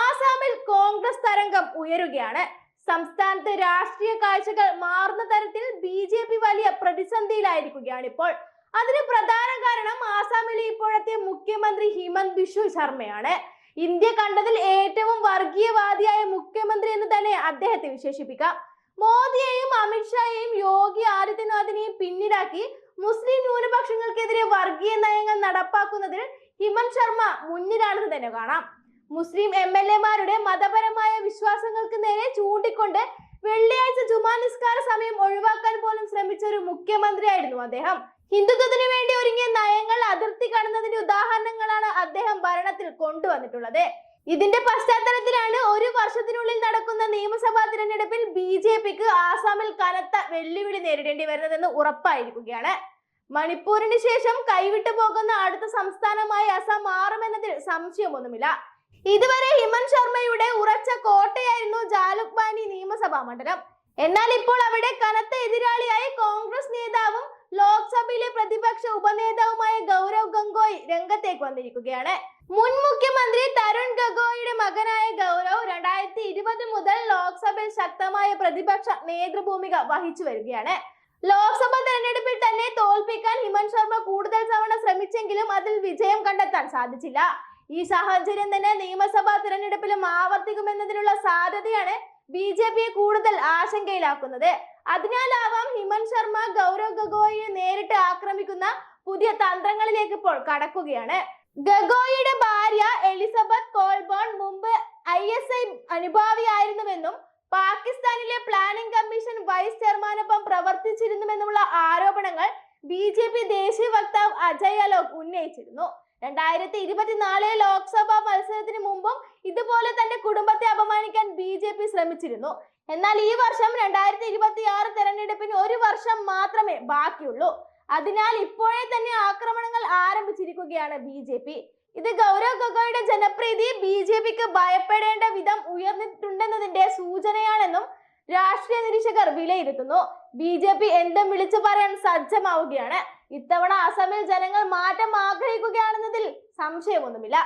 ആസാമിൽ കോൺഗ്രസ് തരംഗം ഉയരുകയാണ്. സംസ്ഥാനത്ത് രാഷ്ട്രീയ കാഴ്ചകൾ മാറുന്ന തരത്തിൽ ബി ജെ പി വലിയ പ്രതിസന്ധിയിലായിരിക്കുകയാണ് ഇപ്പോൾ. അതിന് പ്രധാന കാരണം ആസാമിലെ ഇപ്പോഴത്തെ മുഖ്യമന്ത്രി ഹിമന്ത് ബിശ്വ ശർമ്മയാണ്. ഇന്ത്യ കണ്ടതിൽ ഏറ്റവും വർഗീയവാദിയായ മുഖ്യമന്ത്രി എന്ന് തന്നെ അദ്ദേഹത്തെ വിശേഷിപ്പിക്കാം. മോദിയെയും അമിത്ഷായെയും യോഗി ആദിത്യനാഥിനെയും പിന്നിലാക്കി മുസ്ലിം ന്യൂനപക്ഷങ്ങൾക്കെതിരെ വർഗീയ നയങ്ങൾ നടപ്പാക്കുന്നതിൽ ഹിമന്ത് ശർമ്മ മുന്നിലാണെന്ന് തന്നെ കാണാം. മുസ്ലിം എം എൽ എമാരുടെ മതപരമായ വിശ്വാസങ്ങൾക്ക് നേരെ ചൂണ്ടിക്കൊണ്ട് വെള്ളിയാഴ്ച ജുമാ നിസ്കാര സമയം ഒഴിവാക്കാൻ പോലും ശ്രമിച്ച ഒരു മുഖ്യമന്ത്രിയായിരുന്നു അദ്ദേഹം. ഹിന്ദുത്വത്തിന് വേണ്ടി ഒരുങ്ങിയ നയങ്ങൾ അതിർത്തി കടന്നതിന്റെ ഉദാഹരണങ്ങളാണ് അദ്ദേഹം ഭരണത്തിൽ കൊണ്ടുവന്നിട്ടുള്ളത്. ഇതിന്റെ പശ്ചാത്തലത്തിലാണ് ഒരു വർഷത്തിനുള്ളിൽ നടക്കുന്ന നിയമസഭാ തിരഞ്ഞെടുപ്പിൽ ബി ജെ പിക്ക് ആസാമിൽ കനത്ത വെല്ലുവിളി നേരിടേണ്ടി വരുന്നതെന്ന് ഉറപ്പായിരിക്കുകയാണ്. മണിപ്പൂരിന് ശേഷം കൈവിട്ടു പോകുന്ന അടുത്ത സംസ്ഥാനമായി അസം മാറുമെന്നതിൽ സംശയമൊന്നുമില്ല. ഇതുവരെ ഹിമന്ത് ശർമ്മയുടെ ഉറച്ച കോട്ടയായിരുന്നു ജാലുക്ബാനി നിയമസഭാ മണ്ഡലം. എന്നാൽ ഇപ്പോൾ അവിടെ കനത്ത എതിരാളിയായി കോൺഗ്രസ് നേതാവും ലോക്സഭയിലെ പ്രതിപക്ഷ ഉപനേതാവുമായ ഗൗരവ് ഗംഗോയ് രംഗത്തേക്ക് വന്നിരിക്കുകയാണ്. മുൻ മുഖ്യമന്ത്രി തരുൺ ഗഗോയുടെ മകനായ ഗൗരവ് രണ്ടായിരത്തി ഇരുപത് മുതൽ ലോക്സഭയിൽ ശക്തമായ പ്രതിപക്ഷ നേതൃഭൂമിക വഹിച്ചു വരികയാണ്. ലോക്സഭാ തെരഞ്ഞെടുപ്പിൽ തന്നെ തോൽപ്പിക്കാൻ ഹിമന്ത് ശർമ്മ കൂടുതൽ തവണ ശ്രമിച്ചെങ്കിലും അതിൽ വിജയം കണ്ടെത്താൻ സാധിച്ചില്ല. ഈ സാഹചര്യം തന്നെ നിയമസഭാ തിരഞ്ഞെടുപ്പിലും ആവർത്തിക്കുമെന്നതിനുള്ള സാധ്യതയാണ് ബി ജെ പിയെ കൂടുതൽ ആശങ്കയിലാക്കുന്നത്. അതിനാലാവാം ഹിമന്ത് ശർമ്മ ഗൗരവ് ഗഗോയിയെ നേരിട്ട് ആക്രമിക്കുന്ന പുതിയ തന്ത്രങ്ങളിലേക്ക് ഇപ്പോൾ കടക്കുകയാണ്. ഗഗോയിയുടെ ഭാര്യ എലിസബത്ത് കോൾബോൺ മുമ്പ് ഐ എസ് ഐ അനുഭാവിയായിരുന്നുവെന്നും പാകിസ്ഥാനിലെ പ്ലാനിംഗ് കമ്മീഷൻ വൈസ് ചെയർമാനൊപ്പം പ്രവർത്തിച്ചിരുന്നുവെന്നുമുള്ള ആരോപണങ്ങൾ ബി ജെ പി ദേശീയ വക്താവ് അജയ് അലോക് ഉന്നയിച്ചിരുന്നു. രണ്ടായിരത്തി ഇരുപത്തിനാലിലെ ലോക്സഭാ മത്സരത്തിന് മുമ്പും ഇതുപോലെ തന്റെ കുടുംബത്തെ അപമാനിക്കാൻ ബി ജെ പി ശ്രമിച്ചിരുന്നു. എന്നാൽ ഈ വർഷം രണ്ടായിരത്തി ഇരുപത്തി ആറ് തെരഞ്ഞെടുപ്പിന് ഒരു വർഷം മാത്രമേ ബാക്കിയുള്ളൂ. അതിനാൽ ഇപ്പോഴേ തന്നെ ആക്രമണങ്ങൾ ആരംഭിച്ചിരിക്കുകയാണ് ബി ജെ പി. ഇത് ഗൗരവ് ഗൊഗോയുടെ ജനപ്രീതി ബി ജെ പിക്ക് ഭയപ്പെടേണ്ട വിധം ഉയർന്നിട്ടുണ്ടെന്നതിന്റെ സൂചനയാണെന്നും രാഷ്ട്രീയ നിരീക്ഷകർ വിലയിരുത്തുന്നു. ബി ജെ പി എന്തും വിളിച്ചു പറയാൻ സജ്ജമാവുകയാണ്. ഇത്തവണ അസമിൽ ജനങ്ങൾ മാറ്റം ആഗ്രഹിക്കുകയാണെന്നതിൽ സംശയമൊന്നുമില്ല.